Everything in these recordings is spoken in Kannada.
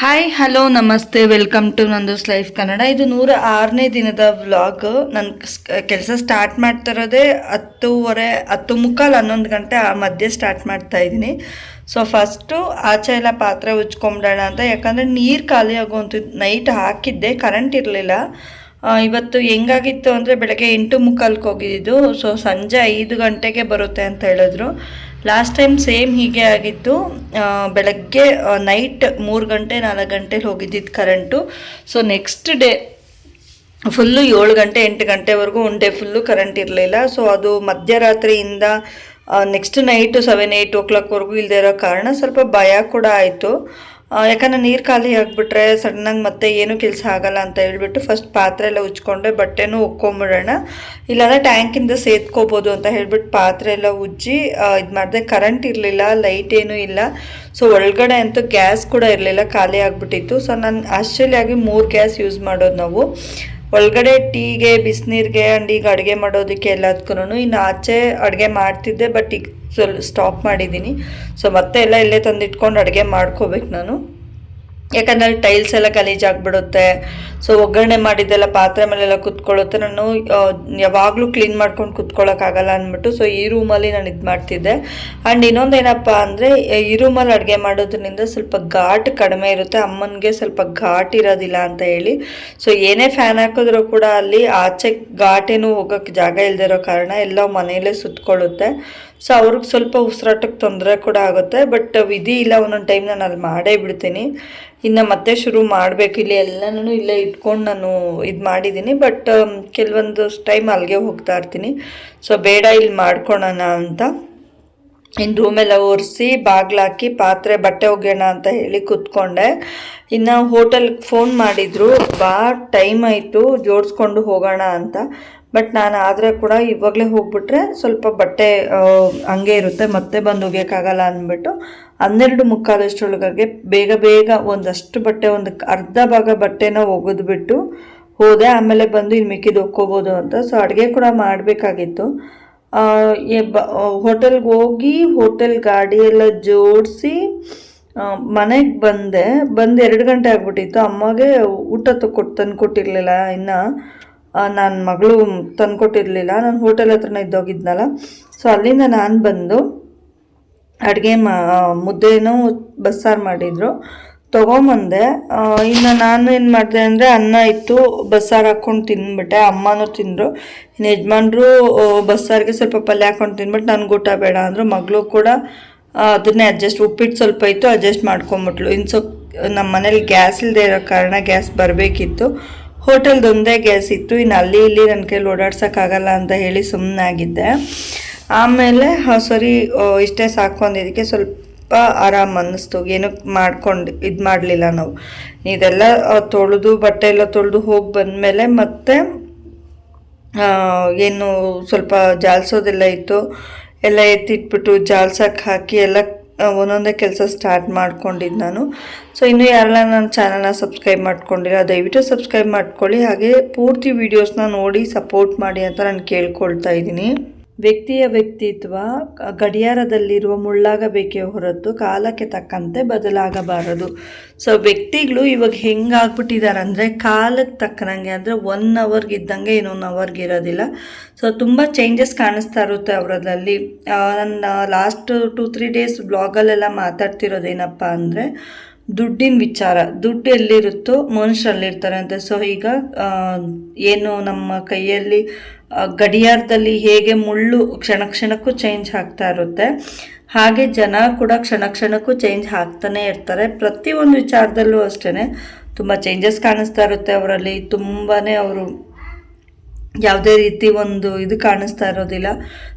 Hi hello namaste welcome to Nando's life Kannada ಇದು ನೂರ ಆರನೇ ದಿನದ ವ್ಲಾಗ್ ನನ್ನ ಕೆಲಸ ಸ್ಟಾರ್ಟ್ ಮಾಡ್ತಾ ಇರೋದೇ ಹತ್ತೂವರೆ, ಹತ್ತು ಮುಕ್ಕಾಲು ಹನ್ನೊಂದು ಗಂಟೆ ಆ ಮಧ್ಯೆ ಸ್ಟಾರ್ಟ್ ಮಾಡ್ತಾ ಇದ್ದೀನಿ. ಸೊ ಫಸ್ಟು ಆಚೆ ಎಲ್ಲ ಪಾತ್ರೆ ಉಜ್ಕೊಂಬಿಡೋಣ ಅಂತ. ಯಾಕಂದರೆ ನೀರು ಖಾಲಿ ಆಗುವಂಥದ್ದು ನೈಟ್ ಹಾಕಿದ್ದೆ ಕರೆಂಟ್ ಇರಲಿಲ್ಲ. ಇವತ್ತು ಹೆಂಗಾಗಿತ್ತು ಅಂದರೆ ಬೆಳಗ್ಗೆ ಎಂಟು ಮುಕ್ಕಾಲ್ಗೆ ಹೋಗಿದ್ದು. ಸೊ ಸಂಜೆ ಐದು ಗಂಟೆಗೆ ಬರುತ್ತೆ ಅಂತ ಹೇಳಿದ್ರು. ಲಾಸ್ಟ್ ಟೈಮ್ ಸೇಮ್ ಹೀಗೆ ಆಗಿತ್ತು. ಬೆಳಗ್ಗೆ ನೈಟ್ ಮೂರು ಗಂಟೆ, ನಾಲ್ಕು ಗಂಟೆಲಿ ಹೋಗಿದ್ದಿದ್ದು current so next day full ಏಳು ಗಂಟೆ, ಎಂಟು ಗಂಟೆವರೆಗೂ ಒನ್ ಡೇ ಫುಲ್ಲು ಕರೆಂಟ್ ಇರಲಿಲ್ಲ. ಸೊ ಅದು ಮಧ್ಯರಾತ್ರಿಯಿಂದ ನೆಕ್ಸ್ಟ್ ನೈಟು ಸೆವೆನ್ ಏಯ್ಟ್ ಓ ಕ್ಲಾಕ್ವರೆಗೂ ಇಲ್ಲದೆ ಇರೋ ಕಾರಣ ಸ್ವಲ್ಪ ಭಯ ಕೂಡ ಆಯಿತು. ಯಾಕಂದ್ರೆ ನೀರು ಖಾಲಿ ಆಗಿಬಿಟ್ರೆ ಸಡನ್ನಾಗಿ ಮತ್ತೆ ಏನೂ ಕೆಲಸ ಆಗಲ್ಲ ಅಂತ ಹೇಳ್ಬಿಟ್ಟು ಫಸ್ಟ್ ಪಾತ್ರೆ ಎಲ್ಲ ಉಜ್ಕೊಂಡೆ, ಬಟ್ಟೆನೂ ಒಕ್ಕೊಂಬಿಡೋಣ. ಇಲ್ಲಾಂದರೆ ಟ್ಯಾಂಕಿಂದ ಸೇದ್ಕೋಬೋದು ಅಂತ ಹೇಳ್ಬಿಟ್ಟು ಪಾತ್ರೆ ಎಲ್ಲ ಉಜ್ಜಿ ಇದು ಮಾಡಿದೆ. ಕರೆಂಟ್ ಇರಲಿಲ್ಲ ಲೈಟ್ ಏನೂ ಇಲ್ಲ. ಸೊ ಒಳಗಡೆ ಅಂತೂ ಗ್ಯಾಸ್ ಕೂಡ ಇರಲಿಲ್ಲ, ಖಾಲಿ ಆಗಿಬಿಟ್ಟಿತ್ತು. ಸೊ ನಾನು ಆಶ್ಚರ್ಯಾಗಿ ಮೂರು ಗ್ಯಾಸ್ ಯೂಸ್ ಮಾಡೋದು ನಾವು. ಒಳಗಡೆ ಟೀಗೆ, ಬಿಸಿನೀರಿಗೆ ಆ್ಯಂಡ್ ಈಗ ಅಡುಗೆ ಮಾಡೋದಕ್ಕೆ ಎಲ್ಲದಕ್ಕೂ ಇನ್ನು ಆಚೆ ಅಡುಗೆ ಮಾಡ್ತಿದ್ದೆ ಬಟ್ ಈಗ ಸ್ವಲ್ಪ ಸ್ಟಾಪ್ ಮಾಡಿದ್ದೀನಿ. ಸೊ ಮತ್ತೆ ಎಲ್ಲ ಇಲ್ಲೇ ತಂದಿಟ್ಕೊಂಡು ಅಡುಗೆ ಮಾಡ್ಕೋಬೇಕು ನಾನು. ಯಾಕಂದರೆ ಟೈಲ್ಸ್ ಎಲ್ಲ ಗಲೀಜಾಗ್ಬಿಡುತ್ತೆ ಸೊ ಒಗ್ಗರಣೆ ಮಾಡಿದ್ದೆಲ್ಲ ಪಾತ್ರೆ ಮೇಲೆಲ್ಲ ಕುತ್ಕೊಳ್ಳುತ್ತೆ. ನಾನು ಯಾವಾಗಲೂ ಕ್ಲೀನ್ ಮಾಡ್ಕೊಂಡು ಕುತ್ಕೊಳ್ಳೋಕ್ಕಾಗಲ್ಲ ಅಂದ್ಬಿಟ್ಟು ಸೊ ಈ ರೂಮಲ್ಲಿ ನಾನು ಇದು ಮಾಡ್ತಿದ್ದೆ. ಆ್ಯಂಡ್ ಇನ್ನೊಂದೇನಪ್ಪ ಅಂದರೆ, ಈ ರೂಮಲ್ಲಿ ಅಡುಗೆ ಮಾಡೋದ್ರಿಂದ ಸ್ವಲ್ಪ ಘಾಟ್ ಕಡಿಮೆ ಇರುತ್ತೆ. ಅಮ್ಮನಿಗೆ ಸ್ವಲ್ಪ ಘಾಟ್ ಇರೋದಿಲ್ಲ ಅಂತ ಹೇಳಿ. ಸೊ ಏನೇ ಫ್ಯಾನ್ ಹಾಕಿದ್ರೂ ಕೂಡ ಅಲ್ಲಿ ಆಚೆ ಘಾಟೇನು ಹೋಗೋಕ್ಕೆ ಜಾಗ ಇಲ್ಲದಿರೋ ಕಾರಣ ಎಲ್ಲ ಮನೆಯಲ್ಲೇ ಸುತ್ಕೊಳ್ಳುತ್ತೆ. ಸೊ ಅವ್ರಿಗೆ ಸ್ವಲ್ಪ ಉಸಿರಾಟಕ್ಕೆ ತೊಂದರೆ ಕೂಡ ಆಗುತ್ತೆ ಬಟ್ ವಿಧಿ ಇಲ್ಲ, ಒಂದೊಂದು ಟೈಮ್ ನಾನು ಅಲ್ಲಿ ಮಾಡೇ ಬಿಡ್ತೀನಿ. ಇನ್ನು ಮತ್ತೆ ಶುರು ಮಾಡಬೇಕು. ಇಲ್ಲಿ ಎಲ್ಲನೂ ಇಲ್ಲೇ ಇಟ್ಕೊಂಡು ನಾನು ಇದು ಮಾಡಿದ್ದೀನಿ ಬಟ್ ಕೆಲವೊಂದು ಟೈಮ್ ಅಲ್ಲಿಗೆ ಹೋಗ್ತಾ ಇರ್ತೀನಿ. ಸೊ ಬೇಡ, ಇಲ್ಲಿ ಮಾಡ್ಕೊಳೋಣ ಅಂತ. ಇನ್ನು ರೂಮೆಲ್ಲ ಒರೆಸಿ ಬಾಗ್ಲಾಕಿ ಪಾತ್ರೆ, ಬಟ್ಟೆ ಒಗೆಯೋಣ ಅಂತ ಹೇಳಿ ಕೂತ್ಕೊಂಡೆ. ಇನ್ನು ಹೋಟೆಲ್ಗೆ ಫೋನ್ ಮಾಡಿದರು, ಬಾ ಟೈಮ್ ಆಯಿತು, ಜೋಡಿಸ್ಕೊಂಡು ಹೋಗೋಣ ಅಂತ. ಬಟ್ ನಾನು ಆದರೆ ಕೂಡ ಇವಾಗಲೇ ಹೋಗ್ಬಿಟ್ರೆ ಸ್ವಲ್ಪ ಬಟ್ಟೆ ಹಂಗೆ ಇರುತ್ತೆ, ಮತ್ತೆ ಬಂದು ಒಗೆಯೋಕ್ಕಾಗಲ್ಲ ಅಂದ್ಬಿಟ್ಟು ಹನ್ನೆರಡು ಮುಕ್ಕಾಲಷ್ಟರೊಳಗೆ ಬೇಗ ಬೇಗ ಒಂದಷ್ಟು ಬಟ್ಟೆ, ಒಂದು ಅರ್ಧ ಭಾಗ ಬಟ್ಟೆನ ಒಗೆದ್ಬಿಟ್ಟು ಹೋದೆ. ಆಮೇಲೆ ಬಂದು ಇನ್ನು ಮಿಕ್ಕಿದ್ದು ಒಕ್ಕೋಬೋದು ಅಂತ. ಸೊ ಅಡುಗೆ ಕೂಡ ಮಾಡಬೇಕಾಗಿತ್ತು. ಹೋಟೆಲ್ಗೆ ಹೋಗಿ ಹೋಟೆಲ್ ಗಾಡಿ ಎಲ್ಲ ಜೋಡಿಸಿ ಮನೆಗೆ ಬಂದೆ. ಬಂದು ಎರಡು ಗಂಟೆ ಆಗ್ಬಿಟ್ಟಿತ್ತು. ಅಮ್ಮಗೆ ಊಟ ತಕ್ಕೊಟ್ಟು ತಂದು ಕೊಟ್ಟಿರಲಿಲ್ಲ ಇನ್ನು. ನನ್ನ ಮಗಳು ತಂದುಕೊಟ್ಟಿರಲಿಲ್ಲ. ನಾನು ಹೋಟೆಲ್ ಹತ್ರನೇ ಇದ್ದೋಗಿದ್ನಲ್ಲ. ಸೊ ಅಲ್ಲಿಂದ ನಾನು ಬಂದು ಅಡುಗೆ ಮಾ ಮುದ್ದೆನೂ ಬಸ್ಸಾರು ಮಾಡಿದರು. ತೊಗೊಂಬಂದೆ ಇನ್ನು ನಾನು ಏನು ಮಾಡಿದೆ ಅಂದರೆ ಅನ್ನ ಇತ್ತು, ಬಸ್ಸಾರು ಹಾಕ್ಕೊಂಡು ತಿಂದ್ಬಿಟ್ಟೆ ಅಮ್ಮನೂ ತಿಂದರು. ಇನ್ನು ಯಜಮಾನ್ರು ಬಸ್ಸಾರಿಗೆ ಸ್ವಲ್ಪ ಪಲ್ಯ ಹಾಕ್ಕೊಂಡು ತಿಂದ್ಬಿಟ್ಟು ನನಗೆ ಊಟ ಬೇಡ ಅಂದರು. ಮಗಳು ಕೂಡ ಅದನ್ನೇ ಅಡ್ಜಸ್ಟ್ ಉಪ್ಪಿಟ್ಟು ಸ್ವಲ್ಪ ಇತ್ತು ಅಡ್ಜಸ್ಟ್ ಮಾಡ್ಕೊಂಬಿಟ್ಲು ಇನ್ನು ಸ್ವಲ್ಪ ನಮ್ಮ ಮನೇಲಿ ಗ್ಯಾಸ್ ಇಲ್ಲದೆ ಇರೋ ಕಾರಣ ಗ್ಯಾಸ್ ಬರಬೇಕಿತ್ತು. ಹೋಟೆಲ್ದೊಂದೇ ಗ್ಯಾಸ್ ಇತ್ತು. ಇನ್ನು ಅಲ್ಲಿ ಇಲ್ಲಿ ನನ್ನ ಕೈಲಿ ಓಡಾಡ್ಸೋಕ್ಕಾಗಲ್ಲ ಅಂತ ಹೇಳಿ ಸುಮ್ಮನಾಗಿದ್ದೆ ಆಮೇಲೆ ಸರಿ ಇಷ್ಟೇ ಇಷ್ಟೇ ಸಾಕೊಂಡಿದ್ದಕ್ಕೆ ಸ್ವಲ್ಪ ಆರಾಮ್ ಅನ್ನಿಸ್ತು. ಏನು ಮಾಡ್ಕೊಂಡು ಇದು ಮಾಡಲಿಲ್ಲ ನಾವು. ಇದೆಲ್ಲ ತೊಳೆದು, ಬಟ್ಟೆ ಎಲ್ಲ ತೊಳೆದು ಹೋಗಿ ಬಂದಮೇಲೆ ಮತ್ತೆ ಏನು ಸ್ವಲ್ಪ ಜಾಲ್ಸೋದೆಲ್ಲ ಇತ್ತು. ಎಲ್ಲ ಎತ್ತಿಟ್ಬಿಟ್ಟು ಜಾಲ್ಸಕ್ಕೆ ಹಾಕಿ ಎಲ್ಲ ಒಂದೊಂದೇ ಕೆಲಸ ಸ್ಟಾರ್ಟ್ ಮಾಡ್ಕೊಂಡಿದ್ದು ನಾನು. ಸೊ, ಇನ್ನೂ ಯಾರೆಲ್ಲ ನನ್ನ ಚಾನಲ್ನ ಸಬ್ಸ್ಕ್ರೈಬ್ ಮಾಡ್ಕೊಂಡಿಲ್ಲ, ದಯವಿಟ್ಟು ಸಬ್ಸ್ಕ್ರೈಬ್ ಮಾಡ್ಕೊಳ್ಳಿ. ಹಾಗೆ ಪೂರ್ತಿ ವೀಡಿಯೋಸ್ನ ನೋಡಿ ಸಪೋರ್ಟ್ ಮಾಡಿ ಅಂತ ನಾನು ಕೇಳ್ಕೊಳ್ತಾ ಇದ್ದೀನಿ. ವ್ಯಕ್ತಿಯ ವ್ಯಕ್ತಿತ್ವ ಗಡಿಯಾರದಲ್ಲಿರುವ ಮುಳ್ಳಾಗಬೇಕೇ ಹೊರತು ಕಾಲಕ್ಕೆ ತಕ್ಕಂತೆ ಬದಲಾಗಬಾರದು. ಸೊ ವ್ಯಕ್ತಿಗಳು ಇವಾಗ ಹೆಂಗಾಗ್ಬಿಟ್ಟಿದ್ದಾರೆ ಅಂದರೆ ಕಾಲಕ್ಕೆ ತಕ್ಕನಂಗೆ ಅಂದರೆ ಒನ್ ಅವರ್ಗೆ ಇದ್ದಂಗೆ ಇನ್ನೊಂದು ಅವರ್ಗೆ ಇರೋದಿಲ್ಲ ಸೊ ತುಂಬ ಚೇಂಜಸ್ ಕಾಣಿಸ್ತಾ ಇರುತ್ತೆ ಅವರದಲ್ಲಿ ನನ್ನ ಲಾಸ್ಟ್ ಟು ತ್ರೀ ಡೇಸ್ ಬ್ಲಾಗಲ್ಲೆಲ್ಲ ಮಾತಾಡ್ತಿರೋದೇನಪ್ಪ ಅಂದರೆ ದುಡ್ಡಿನ ವಿಚಾರ. ದುಡ್ಡು ಎಲ್ಲಿರುತ್ತೋ ಮನುಷ್ಯರಲ್ಲಿರ್ತಾರೆ ಅಂತ. ಸೊ ಈಗ ಏನು ನಮ್ಮ ಕೈಯಲ್ಲಿ ಗಡಿಯಾರದಲ್ಲಿ ಹೇಗೆ ಮುಳ್ಳು ಕ್ಷಣ ಕ್ಷಣಕ್ಕೂ ಚೇಂಜ್ ಆಗ್ತಾ ಇರುತ್ತೆ. ಹಾಗೆ ಜನ ಕೂಡ ಕ್ಷಣ ಕ್ಷಣಕ್ಕೂ ಚೇಂಜ್ ಆಗ್ತಾನೆ ಇರ್ತಾರೆ. ಪ್ರತಿಯೊಂದು ವಿಚಾರದಲ್ಲೂ ಅಷ್ಟೇ ತುಂಬ ಚೇಂಜಸ್ ಕಾಣಿಸ್ತಾ ಇರುತ್ತೆ ಅವರಲ್ಲಿ. ತುಂಬಾ ಅವರು ಯಾವುದೇ ರೀತಿ ಒಂದು ಇದು ಕಾಣಿಸ್ತಾ ಇರೋದಿಲ್ಲ.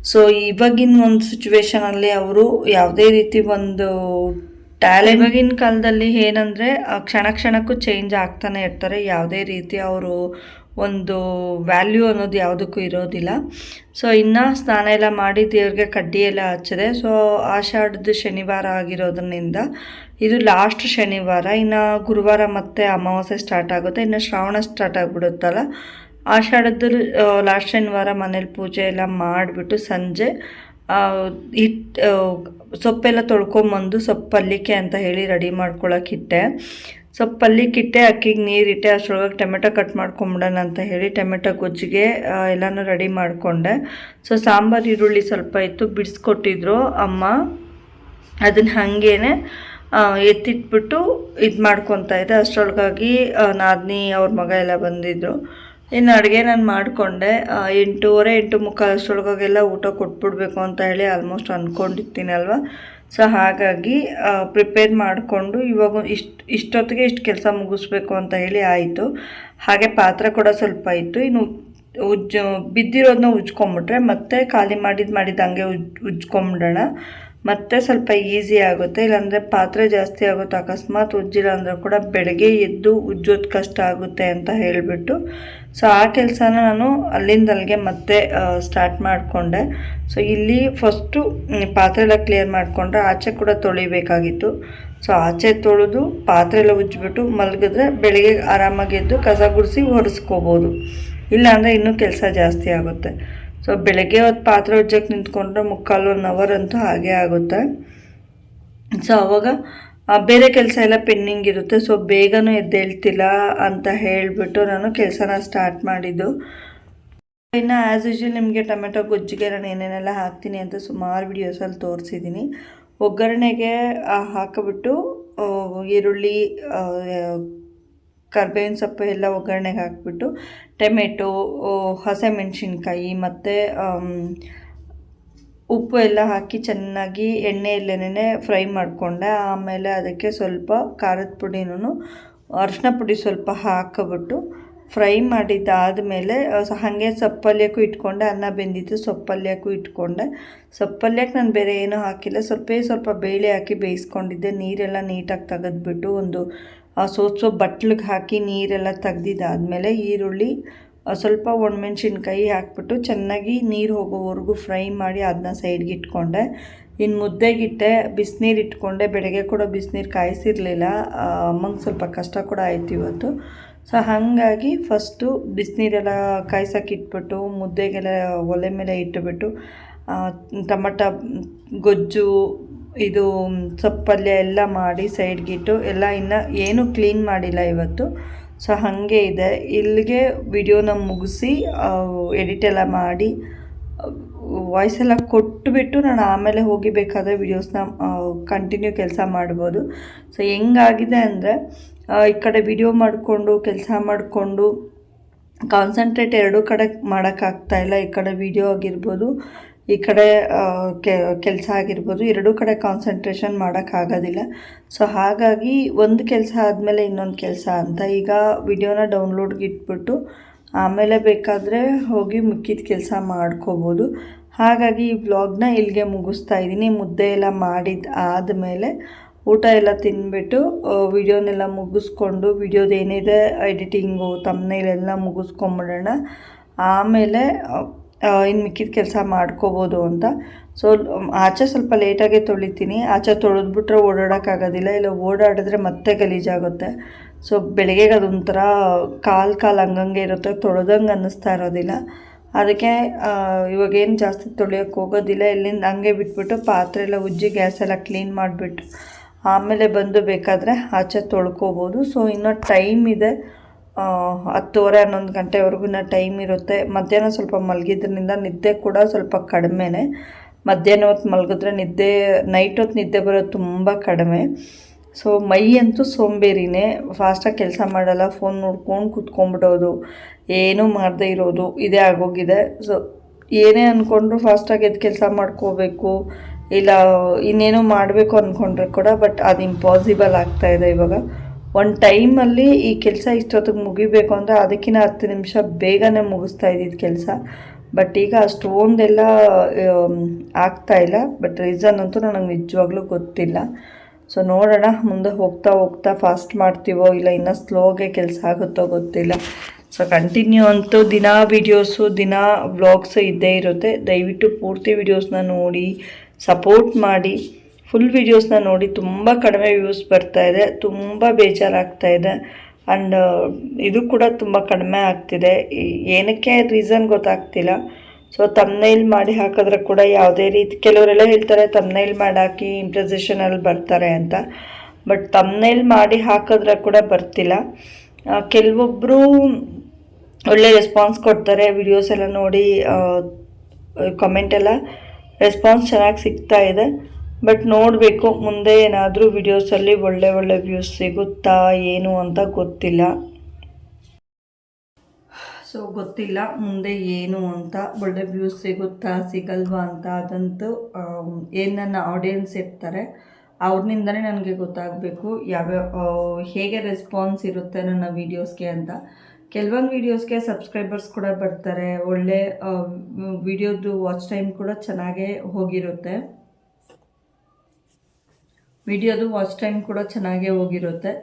ಸೊ ಇವಾಗಿನ ಒಂದು ಸಿಚುವೇಶನಲ್ಲಿ ಅವರು ಯಾವುದೇ ರೀತಿ ಒಂದು ಟ್ಯಾಲೆಂಟ್ ಇವಾಗಿನ ಕಾಲದಲ್ಲಿ ಏನಂದರೆ ಕ್ಷಣ ಕ್ಷಣಕ್ಕೂ ಚೇಂಜ್ ಆಗ್ತಾನೆ ಇರ್ತಾರೆ. ಯಾವುದೇ ರೀತಿ ಅವರು ಒಂದು ವ್ಯಾಲ್ಯೂ ಅನ್ನೋದು ಯಾವುದಕ್ಕೂ ಇರೋದಿಲ್ಲ. ಸೊ ಇನ್ನು ಸ್ನಾನ ಎಲ್ಲ ಮಾಡಿ ದೇವ್ರಿಗೆ ಕಡ್ಡಿ ಎಲ್ಲ ಹಚ್ಚಿದೆ. ಸೊ ಆಷಾಢದ ಶನಿವಾರ ಆಗಿರೋದ್ರಿಂದ ಇದು ಲಾಸ್ಟ್ ಶನಿವಾರ. ಇನ್ನು ಗುರುವಾರ ಮತ್ತೆ ಅಮಾವಾಸ್ಯೆ ಸ್ಟಾರ್ಟ್ ಆಗುತ್ತೆ. ಇನ್ನು ಶ್ರಾವಣ ಸ್ಟಾರ್ಟ್ ಆಗಿಬಿಡುತ್ತಲ್ಲ. ಆಷಾಢದಲ್ಲಿ ಲಾಸ್ಟ್ ಶನಿವಾರ ಮನೇಲಿ ಪೂಜೆ ಎಲ್ಲ ಮಾಡಿಬಿಟ್ಟು ಸಂಜೆ ಹಿಟ್ಟು ಸೊಪ್ಪೆಲ್ಲ ತೊಳ್ಕೊಂಬಂದು ಸೊಪ್ಪು ಪಲ್ಯಕ್ಕೆ ಅಂತ ಹೇಳಿ ರೆಡಿ ಮಾಡ್ಕೊಳಕ್ಕಿಟ್ಟೆ ಸೊಪ್ಪು ಪಲ್ಯಕ್ಕಿಟ್ಟೆ ಅಕ್ಕಿಗೆ ನೀರಿಟ್ಟೆ ಅಷ್ಟರೊಳಗೆ ಟೊಮೆಟೊ ಕಟ್ ಮಾಡ್ಕೊಂಬಿಡೋಣ ಅಂತ ಹೇಳಿ ಟೊಮೆಟೊ ಗೊಜ್ಜಿಗೆ ಎಲ್ಲನೂ ರೆಡಿ ಮಾಡಿಕೊಂಡೆ. ಸೊ ಸಾಂಬಾರು, ಈರುಳ್ಳಿ ಸ್ವಲ್ಪ ಇತ್ತು, ಬಿಡಿಸ್ಕೊಟ್ಟಿದ್ರು ಅಮ್ಮ. ಅದನ್ನು ಹಾಗೇನೆ ಎತ್ತಿಟ್ಬಿಟ್ಟು ಇದು ಮಾಡ್ಕೊತಾ ಇದ್ದೆ. ಅಷ್ಟರೊಳಗಾಗಿ ನಾದ್ನಿ ಅವ್ರ ಮಗ ಎಲ್ಲ ಬಂದಿದ್ದರು ಇನ್ನು ಅಡುಗೆ ನಾನು ಮಾಡಿಕೊಂಡೆ. ಎಂಟೂವರೆ ಎಂಟು ಮುಕ್ಕಾಲು ಅಷ್ಟೊಳಗಾಗೆಲ್ಲ ಊಟ ಕೊಟ್ಬಿಡ್ಬೇಕು ಅಂತ ಹೇಳಿ ಆಲ್ಮೋಸ್ಟ್ ಅಂದ್ಕೊಂಡಿರ್ತೀನಲ್ವ ಸೊ, ಹಾಗಾಗಿ ಪ್ರಿಪೇರ್ ಮಾಡಿಕೊಂಡು ಇವಾಗ ಇಷ್ಟು, ಇಷ್ಟೊತ್ತಿಗೆ ಇಷ್ಟು ಕೆಲಸ ಮುಗಿಸ್ಬೇಕು ಅಂತ ಹೇಳಿ ಆಯಿತು. ಹಾಗೆ ಪಾತ್ರೆ ಕೂಡ ಸ್ವಲ್ಪ ಇತ್ತು. ಇನ್ನು ಉಜ್ಜ ಬಿದ್ದಿರೋದನ್ನ ಉಜ್ಕೊಂಬಿಟ್ರೆ ಮತ್ತೆ ಖಾಲಿ ಮಾಡಿದ್ದು ಮಾಡಿದ್ದು ಹಂಗೆ ಉಜ್, ಉಜ್ಕೊಂಬಿಡೋಣ. ಮತ್ತೆ ಸ್ವಲ್ಪ ಈಸಿ ಆಗುತ್ತೆ. ಇಲ್ಲಾಂದರೆ ಪಾತ್ರೆ ಜಾಸ್ತಿ ಆಗುತ್ತೆ. ಅಕಸ್ಮಾತ್ ಉಜ್ಜಿಲ್ಲ ಅಂದರೆ ಕೂಡ ಬೆಳಗ್ಗೆ ಎದ್ದು ಉಜ್ಜೋದು ಕಷ್ಟ ಆಗುತ್ತೆ ಅಂತ ಹೇಳಿಬಿಟ್ಟು. ಸೊ ಆ ಕೆಲಸನ ನಾನು ಅಲ್ಲಿಂದ ಅಲ್ಲಿಗೆ ಮತ್ತೆ ಸ್ಟಾರ್ಟ್ ಮಾಡಿಕೊಂಡೆ. ಸೊ ಇಲ್ಲಿ ಫಸ್ಟು ಪಾತ್ರೆ ಎಲ್ಲ ಕ್ಲಿಯರ್ ಮಾಡಿಕೊಂಡ್ರೆ ಆಚೆ ಕೂಡ ತೊಳಿಬೇಕಾಗಿತ್ತು. ಸೊ ಆಚೆ ತೊಳೆದು ಪಾತ್ರೆ ಎಲ್ಲ ಉಜ್ಜಿಬಿಟ್ಟು ಮಲಗಿದ್ರೆ ಬೆಳಗ್ಗೆ ಆರಾಮಾಗಿ ಎದ್ದು ಕಸ ಗುಡಿಸಿ ಒರೆಸ್ಕೋಬೋದು. ಇಲ್ಲಾಂದರೆ ಇನ್ನೂ ಕೆಲಸ ಜಾಸ್ತಿ ಆಗುತ್ತೆ. ಸೊ ಬೆಳಗ್ಗೆ ಹೊತ್ತು ಪಾತ್ರೆ ಉಜ್ಜಕ್ಕೆ ನಿಂತ್ಕೊಂಡ್ರೆ ಮುಕ್ಕಾಲು ಒನ್ ಅವರ್ ಅಂತೂ ಹಾಗೆ ಆಗುತ್ತೆ. ಸೊ ಅವಾಗ ಬೇರೆ ಕೆಲಸ ಎಲ್ಲ ಪೆಂಡಿಂಗ್ ಇರುತ್ತೆ. ಸೊ ಬೇಗನೂ ಎದ್ದೇಳ್ತಿಲ್ಲ ಅಂತ ಹೇಳಿಬಿಟ್ಟು ನಾನು ಕೆಲಸನ ಸ್ಟಾರ್ಟ್ ಮಾಡಿದ್ದು. ಇನ್ನು ಆ್ಯಸ್ ಯೂಶ್ವಲ್ ನಿಮಗೆ ಟೊಮೆಟೊ ಗೊಜ್ಜಿಗೆ ನಾನು ಏನೇನೆಲ್ಲ ಹಾಕ್ತೀನಿ ಅಂತ ಸುಮಾರು ವಿಡಿಯೋಸಲ್ಲಿ ತೋರಿಸಿದ್ದೀನಿ. ಒಗ್ಗರಣೆಗೆ ಹಾಕಿಬಿಟ್ಟು ಈರುಳ್ಳಿ ಕರ್ಬೇವಿನ ಸೊಪ್ಪು ಎಲ್ಲ ಒಗ್ಗರಣೆಗೆ ಹಾಕಿಬಿಟ್ಟು, ಟೊಮೆಟೊ ಹಸಿಮೆಣ್ಸಿನ್ಕಾಯಿ ಮತ್ತು ಉಪ್ಪು ಎಲ್ಲ ಹಾಕಿ ಚೆನ್ನಾಗಿ ಎಣ್ಣೆಯಲ್ಲೇನೆ ಫ್ರೈ ಮಾಡಿಕೊಂಡೆ. ಆಮೇಲೆ ಅದಕ್ಕೆ ಸ್ವಲ್ಪ ಖಾರದ ಪುಡಿನೂ ಅರಶಿನ ಪುಡಿ ಸ್ವಲ್ಪ ಹಾಕಿಬಿಟ್ಟು ಫ್ರೈ ಮಾಡಿದ್ದಾದಮೇಲೆ ಹಾಗೆ ಸೊಪ್ಪಲ್ಯಕ್ಕೂ ಇಟ್ಕೊಂಡೆ, ಅನ್ನ ಬೆಂದಿತ್ತು ಸೊಪ್ಪಲ್ಯಕ್ಕೂ ಇಟ್ಕೊಂಡೆ. ಸೊಪ್ಪಲ್ಯಕ್ಕೆ ನಾನು ಬೇರೆ ಏನೂ ಹಾಕಿಲ್ಲ. ಸ್ವಲ್ಪ ಸ್ವಲ್ಪ ಬೇಳೆ ಹಾಕಿ ಬೇಯಿಸ್ಕೊಂಡಿದ್ದೆ. ನೀರೆಲ್ಲ ನೀಟಾಗಿ ತೆಗೆದ್ಬಿಟ್ಟು ಒಂದು ಸೋಸೋ ಬಟ್ಲಿಗೆ ಹಾಕಿ ನೀರೆಲ್ಲ ತೆಗ್ದಿದ್ದಾದಮೇಲೆ ಈರುಳ್ಳಿ ಆ, ಸ್ವಲ್ಪ ಒಣಮೆಣ್ಸಿನ್ಕಾಯಿ ಹಾಕ್ಬಿಟ್ಟು ಚೆನ್ನಾಗಿ ನೀರು ಹೋಗೋವರೆಗೂ ಫ್ರೈ ಮಾಡಿ ಅದನ್ನ ಸೈಡ್ಗೆ ಇಟ್ಕೊಂಡೆ. ಇನ್ನು ಮುದ್ದೆಗಿಟ್ಟೆ ಬಿಸಿನೀರು ಇಟ್ಕೊಂಡೆ. ಬೆಳಗ್ಗೆ ಕೂಡ ಬಿಸಿನೀರು ಕಾಯಿಸಿರಲಿಲ್ಲ. ಅಮ್ಮಂಗೆ ಸ್ವಲ್ಪ ಕಷ್ಟ ಕೂಡ ಆಯಿತು ಇವತ್ತು. ಸೊ ಹಾಗಾಗಿ ಫಸ್ಟು ಬಿಸಿನೀರೆಲ್ಲ ಕಾಯ್ಸಕ್ಕೆ ಇಟ್ಬಿಟ್ಟು ಮುದ್ದೆಗೆಲ್ಲ ಒಲೆ ಮೇಲೆ ಇಟ್ಟುಬಿಟ್ಟು ಟಮಟ ಗೊಜ್ಜು ಇದು ಸೊಪ್ಪಲ್ಯ ಎಲ್ಲ ಮಾಡಿ ಸೈಡ್ಗಿಟ್ಟು ಎಲ್ಲ ಇನ್ನು ಏನು ಕ್ಲೀನ್ ಮಾಡಿಲ್ಲ ಇವತ್ತು. ಸೊ ಹಾಗೆ ಇದೆ. ಇಲ್ಲಿಗೆ ವಿಡಿಯೋನ ಮುಗಿಸಿ ಎಡಿಟ್ ಎಲ್ಲ ಮಾಡಿ ವಾಯ್ಸ್ ಎಲ್ಲ ಕೊಟ್ಟುಬಿಟ್ಟು ನಾನು ಆಮೇಲೆ ಹೋಗಿ ಬೇಕಾದರೆ ವಿಡಿಯೋಸ್ನ ಕಂಟಿನ್ಯೂ ಕೆಲಸ ಮಾಡ್ಬೋದು. ಸೊ ಹೆಂಗಾಗಿದೆ ಅಂದರೆ ಈ ಕಡೆ ವಿಡಿಯೋ ಮಾಡಿಕೊಂಡು, ಕೆಲಸ ಮಾಡಿಕೊಂಡು ಕಾನ್ಸಂಟ್ರೇಟ್ ಎರಡೂ ಕಡೆ ಮಾಡೋಕ್ಕಾಗ್ತಾಯಿಲ್ಲ ಈ ಕಡೆ ವಿಡಿಯೋ ಆಗಿರ್ಬೋದು ಈ ಕಡೆ ಕೆಲಸ ಆಗಿರ್ಬೋದು, ಎರಡೂ ಕಡೆ ಕಾನ್ಸಂಟ್ರೇಷನ್ ಮಾಡೋಕ್ಕಾಗೋದಿಲ್ಲ ಸೊ ಹಾಗಾಗಿ ಒಂದು ಕೆಲಸ ಆದಮೇಲೆ ಇನ್ನೊಂದು ಕೆಲಸ ಅಂತ ಈಗ ವಿಡಿಯೋನ ಡೌನ್ಲೋಡ್ಗೆ ಇಟ್ಬಿಟ್ಟು ಆಮೇಲೆ ಬೇಕಾದರೆ ಹೋಗಿ ಮುಕ್ಕಿದ ಕೆಲಸ ಮಾಡ್ಕೋಬೋದು. ಹಾಗಾಗಿ ಈ ವ್ಲಾಗ್ನ ಇಲ್ಲಿಗೆ ಮುಗಿಸ್ತಾ ಇದ್ದೀನಿ. ಮುದ್ದೆ ಎಲ್ಲ ಮಾಡಿದ ಆದಮೇಲೆ ಊಟ ಎಲ್ಲ ತಿನ್ಬಿಟ್ಟು ವಿಡಿಯೋನೆಲ್ಲ ಮುಗಿಸ್ಕೊಂಡು, ವಿಡಿಯೋದು ಏನಿದೆ ಎಡಿಟಿಂಗು ತಮ್ಮನೇಲೆಲ್ಲ ಮುಗಿಸ್ಕೊಂಬಿಡೋಣ. ಆಮೇಲೆ ಇನ್ನು ಮಿಕ್ಕಿದ ಕೆಲಸ ಮಾಡ್ಕೋಬೋದು ಅಂತ. ಸೊ ಆಚೆ ಸ್ವಲ್ಪ ಲೇಟಾಗೆ ತೊಳಿತೀನಿ. ಆಚೆ ತೊಳೆದ್ಬಿಟ್ರೆ ಓಡಾಡೋಕ್ಕಾಗೋದಿಲ್ಲ. ಇಲ್ಲ, ಓಡಾಡಿದ್ರೆ ಮತ್ತೆ ಗಲೀಜಾಗುತ್ತೆ. ಸೊ ಬೆಳಗ್ಗೆಗೆ ಅದೊಂಥರ ಕಾಲು ಕಾಲು ಹಂಗಂಗೆ ಇರುತ್ತೆ. ತೊಳೆದಂಗೆ ಅನ್ನಿಸ್ತಾ ಇರೋದಿಲ್ಲ. ಅದಕ್ಕೆ ಇವಾಗೇನು ಜಾಸ್ತಿ ತೊಳೆಯೋಕ್ಕೆ ಹೋಗೋದಿಲ್ಲ. ಇಲ್ಲಿಂದ ಹಂಗೆ ಬಿಟ್ಬಿಟ್ಟು ಪಾತ್ರೆ ಎಲ್ಲ ಉಜ್ಜಿ ಗ್ಯಾಸ್ ಎಲ್ಲ ಕ್ಲೀನ್ ಮಾಡಿಬಿಟ್ಟು ಆಮೇಲೆ ಬಂದು ಬೇಕಾದರೆ ಆಚೆ ತೊಳ್ಕೊಬೋದು. ಸೊ ಇನ್ನೂ ಟೈಮ್ ಇದೆ. ಹತ್ತುವರೆ, ಹನ್ನೊಂದು ಗಂಟೆವರೆಗೂ ಟೈಮ್ ಇರುತ್ತೆ. ಮಧ್ಯಾಹ್ನ ಸ್ವಲ್ಪ ಮಲಗಿದ್ರಿಂದ ನಿದ್ದೆ ಕೂಡ ಸ್ವಲ್ಪ ಕಡಿಮೆನೇ. ಮಧ್ಯಾಹ್ನ ಹೊತ್ತು ಮಲಗಿದ್ರೆ ನಿದ್ದೆ ನೈಟ್ ಹೊತ್ತು ನಿದ್ದೆ ಬರೋದು ತುಂಬ ಕಡಿಮೆ. ಸೊ ಮೈ ಅಂತೂ ಸೋಂಬೇರಿನೇ. ಫಾಸ್ಟಾಗಿ ಕೆಲಸ ಮಾಡಲ್ಲ ಫೋನ್ ನೋಡ್ಕೊಂಡು ಕೂತ್ಕೊಂಡ್ಬಿಡೋದು. ಏನೂ ಮಾಡದೇ ಇರೋದು, ಇದೇ ಆಗೋಗಿದೆ. ಸೊ ಏನೇ ಅಂದ್ಕೊಂಡ್ರು ಫಾಸ್ಟಾಗಿ ಎದ್ದು ಕೆಲಸ ಮಾಡ್ಕೋಬೇಕು. ಇಲ್ಲ, ಇನ್ನೇನೋ ಮಾಡಬೇಕು ಅಂದ್ಕೊಂಡ್ರೆ ಕೂಡ ಬಟ್ ಅದು ಇಂಪಾಸಿಬಲ್ ಆಗ್ತಾಯಿದೆ ಇವಾಗ. ಒಂದು ಟೈಮಲ್ಲಿ ಈ ಕೆಲಸ ಇಷ್ಟೊತ್ತಿಗೆ ಮುಗಿಬೇಕು ಅಂದರೆ ಅದಕ್ಕಿಂತ ಹತ್ತು ನಿಮಿಷ ಬೇಗನೆ ಮುಗಿಸ್ತಾ ಇದ್ದಿದ್ದು ಕೆಲಸ. ಬಟ್ ಈಗ ಅಷ್ಟೊಂದೆಲ್ಲ ಆಗ್ತಾ ಇಲ್ಲ. ಬಟ್ ರೀಸನ್ ಅಂತೂ ನನಗೆ ನಿಜವಾಗ್ಲೂ ಗೊತ್ತಿಲ್ಲ. ಸೊ ನೋಡೋಣ, ಮುಂದೆ ಹೋಗ್ತಾ ಹೋಗ್ತಾ ಫಾಸ್ಟ್ ಮಾಡ್ತೀವೋ ಇಲ್ಲ ಇನ್ನೂ ಸ್ಲೋಗೆ ಕೆಲಸ ಆಗುತ್ತೋ ಗೊತ್ತಿಲ್ಲ. ಸೊ ಕಂಟಿನ್ಯೂ ಅಂತೂ ದಿನ ವೀಡಿಯೋಸು ದಿನ ವ್ಲಾಗ್ಸು ಇದ್ದೇ ಇರುತ್ತೆ. ದಯವಿಟ್ಟು ಪೂರ್ತಿ ವೀಡಿಯೋಸ್ನ ನೋಡಿ ಸಪೋರ್ಟ್ ಮಾಡಿ. ಫುಲ್ ವೀಡಿಯೋಸ್ನ ನೋಡಿ ತುಂಬ ಕಡಿಮೆ ವ್ಯೂಸ್ ಬರ್ತಾ ಇದೆ, ತುಂಬ ಬೇಜಾರಾಗ್ತಾ ಇದೆ. ಆ್ಯಂಡ್ ಇದು ಕೂಡ ತುಂಬ ಕಡಿಮೆ ಆಗ್ತಿದೆ. ಏನಕ್ಕೆ ರೀಸನ್ ಗೊತ್ತಾಗ್ತಿಲ್ಲ. ಸೊ ತಮ್ನೈಲ್ ಮಾಡಿ ಹಾಕಿದ್ರೆ ಕೂಡ ಯಾವುದೇ ರೀತಿ, ಕೆಲವರೆಲ್ಲ ಹೇಳ್ತಾರೆ ತಮ್ನೈಲ್ ಮಾಡಿ ಹಾಕಿ ಇಂಪ್ರೆಸೇಷನಲ್ಲಿ ಬರ್ತಾರೆ ಅಂತ. ಬಟ್ ತಮ್ಮನೇಲಿ ಮಾಡಿ ಹಾಕಿದ್ರೆ ಕೂಡ ಬರ್ತಿಲ್ಲ. ಕೆಲವೊಬ್ಬರು ಒಳ್ಳೆ ರೆಸ್ಪಾನ್ಸ್ ಕೊಡ್ತಾರೆ ವಿಡಿಯೋಸ್ ಎಲ್ಲ ನೋಡಿ ಕಮೆಂಟ್ ಎಲ್ಲ ರೆಸ್ಪಾನ್ಸ್ ಚೆನ್ನಾಗಿ ಸಿಗ್ತಾ ಇದೆ. ಬಟ್ ನೋಡಬೇಕು, ಮುಂದೆ ಏನಾದರೂ ವಿಡಿಯೋಸಲ್ಲಿ ಒಳ್ಳೆ ಒಳ್ಳೆ ವ್ಯೂಸ್ ಸಿಗುತ್ತಾ ಏನು ಅಂತ ಗೊತ್ತಿಲ್ಲ. ಸೊ ಗೊತ್ತಿಲ್ಲ, ಮುಂದೆ ಏನು ಅಂತ, ಒಳ್ಳೆ ವ್ಯೂಸ್ ಸಿಗುತ್ತಾ, ಸಿಗಲ್ವಾ ಅಂತ ಅದಂತೂ ಏನು ನನ್ನ ಆಡಿಯನ್ಸ್ ಇರ್ತಾರೆ, ಅವ್ರನಿಂದನೇ ನನಗೆ ಗೊತ್ತಾಗಬೇಕು ಯಾವ್ಯಾವ ಹೇಗೆ ರೆಸ್ಪಾನ್ಸ್ ಇರುತ್ತೆ ನನ್ನ ವೀಡಿಯೋಸ್ಗೆ ಅಂತ. ಕೆಲವೊಂದು ವೀಡಿಯೋಸ್ಗೆ ಸಬ್ಸ್ಕ್ರೈಬರ್ಸ್ ಕೂಡ ಬರ್ತಾರೆ, ಒಳ್ಳೆ ವಿಡಿಯೋದು ವಾಚ್ ಟೈಮ್ ಕೂಡ ಚೆನ್ನಾಗೇ ಹೋಗಿರುತ್ತೆ. ವಿಡಿಯೋದು ವಾಚ್ ಟೈಮ್ ಕೂಡ ಚೆನ್ನಾಗೇ ಹೋಗಿರುತ್ತೆ.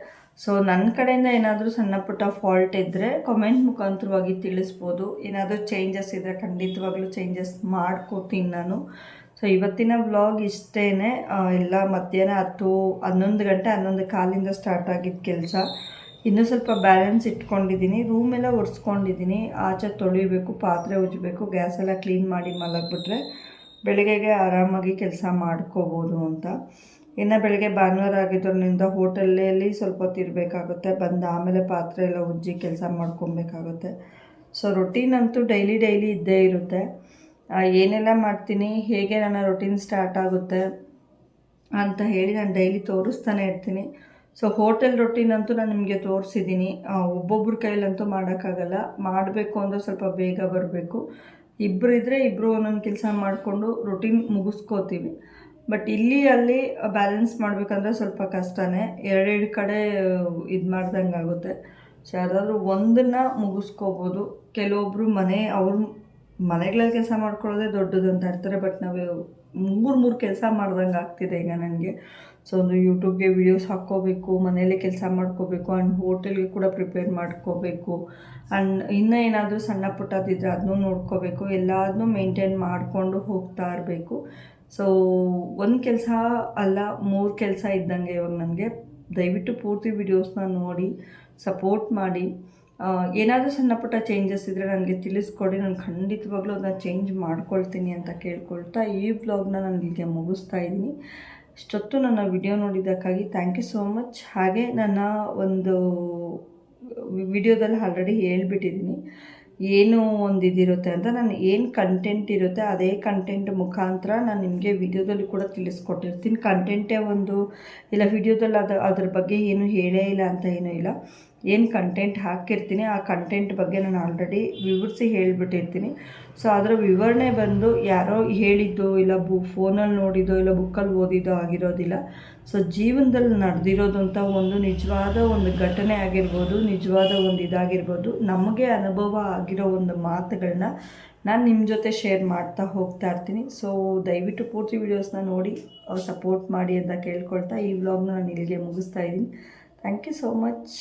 ಸೊ ನನ್ನ ಕಡೆಯಿಂದ ಏನಾದರೂ ಸಣ್ಣ ಪುಟ್ಟ ಫಾಲ್ಟ್ ಇದ್ದರೆ ಕಮೆಂಟ್ ಮುಖಾಂತರವಾಗಿ ತಿಳಿಸ್ಬೋದು. ಏನಾದರೂ ಚೇಂಜಸ್ ಇದ್ದರೆ ಖಂಡಿತವಾಗ್ಲೂ ಚೇಂಜಸ್ ಮಾಡ್ಕೋತೀನಿ ನಾನು. ಸೊ ಇವತ್ತಿನ ವ್ಲಾಗ್ ಇಷ್ಟೇ ಎಲ್ಲ ಮಧ್ಯಾಹ್ನ ಹತ್ತು, ಹನ್ನೊಂದು ಗಂಟೆ, ಹನ್ನೊಂದು ಕಾಲಿಂದ ಸ್ಟಾರ್ಟ್ ಆಗಿದ್ದ ಕೆಲಸ. ಇನ್ನೂ ಸ್ವಲ್ಪ ಬ್ಯಾಲೆನ್ಸ್ ಇಟ್ಕೊಂಡಿದ್ದೀನಿ ರೂಮೆಲ್ಲ ಒರೆಸ್ಕೊಂಡಿದ್ದೀನಿ ಆಚೆ ತೊಳಿಬೇಕು, ಪಾತ್ರೆ ಉಜ್ಜಬೇಕು ಗ್ಯಾಸ್ ಎಲ್ಲ ಕ್ಲೀನ್ ಮಾಡಿ ಮಲಗಿಬಿಟ್ರೆ ಬೆಳಗ್ಗೆಗೆ ಆರಾಮಾಗಿ ಕೆಲಸ ಮಾಡ್ಕೋಬೋದು ಅಂತ. ಇನ್ನು ಬೆಳಗ್ಗೆ ಭಾನುವಾರ ಆಗಿದ್ದರಿಂದ ಹೋಟೆಲಲ್ಲಿ ಸ್ವಲ್ಪ ಹೊತ್ತು ಇರಬೇಕಾಗುತ್ತೆ. ಬಂದು ಆಮೇಲೆ ಪಾತ್ರೆ ಎಲ್ಲ ಉಜ್ಜಿ ಕೆಲಸ ಮಾಡ್ಕೊಬೇಕಾಗುತ್ತೆ. ಸೊ ರೊಟೀನ್ ಅಂತೂ ಡೈಲಿ ಡೈಲಿ ಇದ್ದೇ ಇರುತ್ತೆ. ಏನೆಲ್ಲ ಮಾಡ್ತೀನಿ, ಹೇಗೆ ನನ್ನ ರೊಟೀನ್ ಸ್ಟಾರ್ಟ್ ಆಗುತ್ತೆ ಅಂತ ಹೇಳಿ ನಾನು ಡೈಲಿ ತೋರಿಸ್ತಾನೆ ಇರ್ತೀನಿ. ಸೊ ಹೋಟೆಲ್ ರೊಟೀನ್ ಅಂತೂ ನಾನು ನಿಮಗೆ ತೋರಿಸಿದ್ದೀನಿ. ಒಬ್ಬೊಬ್ಬರ ಕೈಲಂತೂ ಮಾಡೋಕ್ಕಾಗಲ್ಲ. ಮಾಡಬೇಕು ಅಂದರೆ ಸ್ವಲ್ಪ ಬೇಗ ಬರಬೇಕು. ಇಬ್ಬರು ಇದ್ದರೆ ಇಬ್ಬರು ಒಂದೊಂದು ಕೆಲಸ ಮಾಡಿಕೊಂಡು ರೊಟೀನ್ ಮುಗಿಸ್ಕೋತೀವಿ. ಬಟ್ ಇಲ್ಲಿ ಅಲ್ಲಿ ಬ್ಯಾಲೆನ್ಸ್ ಮಾಡಬೇಕಂದ್ರೆ ಸ್ವಲ್ಪ ಕಷ್ಟನೇ. ಎರಡೆರಡು ಕಡೆ ಇದು ಮಾಡ್ದಂಗೆ ಆಗುತ್ತೆ. ಸೊ ಯಾರಾದರೂ ಒಂದನ್ನು ಮುಗಿಸ್ಕೋಬೋದು. ಕೆಲವೊಬ್ಬರು ಮನೆ, ಅವ್ರ ಮನೆಗಳಲ್ಲಿ ಕೆಲಸ ಮಾಡ್ಕೊಳ್ಳೋದೇ ದೊಡ್ಡದು ಅಂತ ಇರ್ತಾರೆ. ಬಟ್ ನಾವು ಮೂರು ಮೂರು ಕೆಲಸ ಮಾಡ್ದಂಗೆ ಆಗ್ತಿದೆ ಈಗ ನನಗೆ. ಸೊ ಒಂದು ಯೂಟ್ಯೂಬ್ಗೆ ವೀಡಿಯೋಸ್ ಹಾಕ್ಕೋಬೇಕು, ಮನೆಯಲ್ಲೇ ಕೆಲಸ ಮಾಡ್ಕೋಬೇಕು ಆ್ಯಂಡ್ ಹೋಟೆಲ್ಗೆ ಕೂಡ ಪ್ರಿಪೇರ್ ಮಾಡ್ಕೋಬೇಕು. ಆ್ಯಂಡ್ ಇನ್ನೂ ಏನಾದರೂ ಸಣ್ಣ ಪುಟ್ಟದಿದ್ದರೆ ಅದನ್ನೂ ನೋಡ್ಕೋಬೇಕು. ಎಲ್ಲದನ್ನೂ ಮೇಂಟೈನ್ ಮಾಡಿಕೊಂಡು ಹೋಗ್ತಾ ಇರಬೇಕು. ಸೊ ಒಂದು ಕೆಲಸ ಅಲ್ಲ, ಮೂರು ಕೆಲಸ ಇದ್ದಂಗೆ ಇವಾಗ ನನಗೆ ದಯವಿಟ್ಟು ಪೂರ್ತಿ ವಿಡಿಯೋಸ್ನ ನೋಡಿ ಸಪೋರ್ಟ್ ಮಾಡಿ ಏನಾದರೂ ಸಣ್ಣ ಪುಟ್ಟ ಚೇಂಜಸ್ ಇದ್ದರೆ ನನಗೆ ತಿಳಿಸ್ಕೊಡಿ, ನಾನು ಖಂಡಿತವಾಗ್ಲೂ ಅದನ್ನ ಚೇಂಜ್ ಮಾಡ್ಕೊಳ್ತೀನಿ ಅಂತ ಕೇಳ್ಕೊಳ್ತಾ ಈ ವ್ಲಾಗ್ನ ನಾನು ಇಲ್ಲಿಗೆ ಮುಗಿಸ್ತಾ ಇದ್ದೀನಿ. ಇಷ್ಟೊತ್ತು ನನ್ನ ವಿಡಿಯೋ ನೋಡಿದ್ದಕ್ಕಾಗಿ ಥ್ಯಾಂಕ್ ಯು ಸೋ ಮಚ್ ಹಾಗೆ ನನ್ನ ಒಂದು ವಿಡಿಯೋದಲ್ಲಿ ಆಲ್ರೆಡಿ ಹೇಳ್ಬಿಟ್ಟಿದ್ದೀನಿ. ಏನು ಒಂದು ಇದಿರುತ್ತೆ ಅಂತ ನಾನು ಏನು ಕಂಟೆಂಟ್ ಇರುತ್ತೆ ಅದೇ ಕಂಟೆಂಟ್ ಮುಖಾಂತರ ನಾನು ನಿಮಗೆ ವಿಡಿಯೋದಲ್ಲಿ ಕೂಡ ತಿಳಿಸ್ಕೊಟ್ಟಿರ್ತೀನಿ. ಕಂಟೆಂಟೇ ಒಂದು, ಇಲ್ಲ, ವಿಡಿಯೋದಲ್ಲಿ ಅದು, ಅದ್ರ ಬಗ್ಗೆ ಏನು ಹೇಳೇ ಇಲ್ಲ ಅಂತ ಏನೂ ಇಲ್ಲ. ಏನು ಕಂಟೆಂಟ್ ಹಾಕಿರ್ತೀನಿ, ಆ ಕಂಟೆಂಟ್ ಬಗ್ಗೆ ನಾನು ಆಲ್ರೆಡಿ ವಿವರಿಸಿ ಹೇಳಿಬಿಟ್ಟಿರ್ತೀನಿ. ಸೊ ಅದರ ವಿವರಣೆ ಬಂದು ಯಾರೋ ಹೇಳಿದ್ದೋ ಇಲ್ಲ ಬು ಫೋನಲ್ಲಿ ನೋಡಿದ್ದೋ ಇಲ್ಲ ಬುಕ್ಕಲ್ಲಿ ಓದಿದ್ದೋ ಆಗಿರೋದಿಲ್ಲ. ಸೊ ಜೀವನದಲ್ಲಿ ನಡೆದಿರೋದು ಅಂತ ಒಂದು ನಿಜವಾದ ಒಂದು ಘಟನೆ ಆಗಿರ್ಬೋದು, ನಿಜವಾದ ಒಂದು ಇದಾಗಿರ್ಬೋದು, ನಮಗೆ ಅನುಭವ ಆಗಿರೋ ಒಂದು ಮಾತುಗಳನ್ನ ನಾನು ನಿಮ್ಮ ಜೊತೆ ಶೇರ್ ಮಾಡ್ತಾ ಹೋಗ್ತಾ ಇರ್ತೀನಿ. ಸೊ ದಯವಿಟ್ಟು ಪೂರ್ತಿ ವೀಡಿಯೋಸ್ನ ನೋಡಿ ಸಪೋರ್ಟ್ ಮಾಡಿ ಅಂತ ಕೇಳ್ಕೊಳ್ತಾ ಈ ವ್ಲಾಗ್ನ ನಾನು ಇಲ್ಲಿಗೆ ಮುಗಿಸ್ತಾ ಇದ್ದೀನಿ. Thank you so much